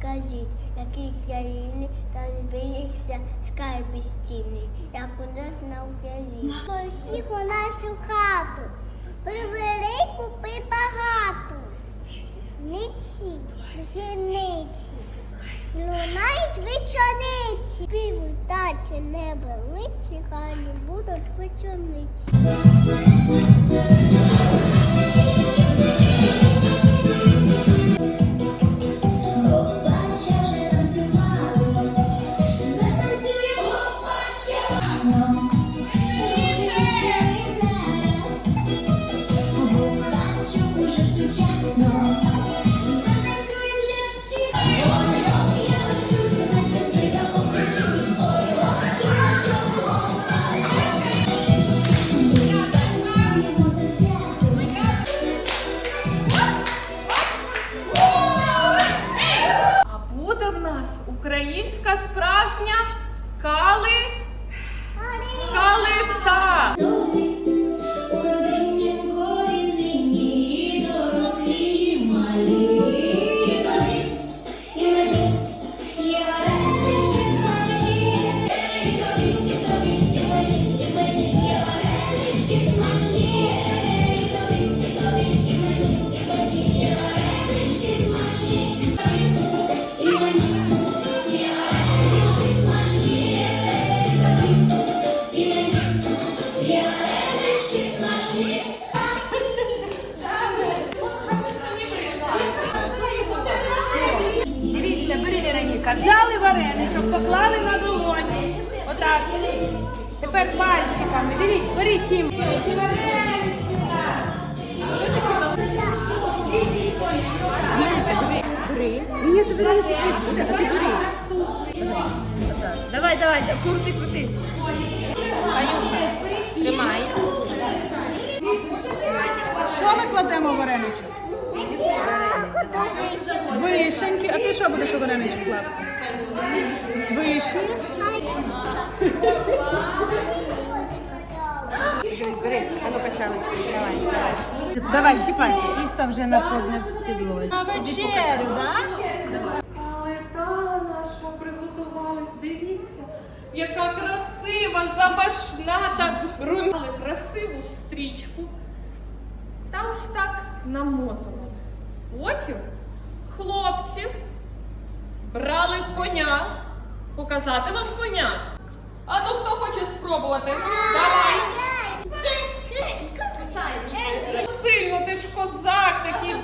Скажіть, якій країні там зберігся скарб безцінний, як у нас на Україні. Всіх у нашу хату, привели купи багато. Ниці, зіниці, лунають вечорниці. Півуть дачі небелиці, хай не будуть вечорниці. Українська справжня кали. Калита. Дивіться, бери Вероніка. Взяли вареничок, поклали на долоні. Отак. Тепер пальчиками. Дивіться, беріть тім. Бери. Ні, це Вероничок буде, а ти бери. Давай, давай, крути, крути. Вишеньки. А ти що будеш у вареничок класти? Вишні. Бери, а ну качалочку, давай, давай. Давай, щипай. Тісто вже на на підлозі. На вечерю, так? Калита наша приготувалась. Дивіться, яка красива, запашната. Румяли красиву стрічку. Та ось так намотували. Потім хлопці брали коня. Показати вам коня. А ну хто хоче спробувати? Давай. Сильно ти ж козак такий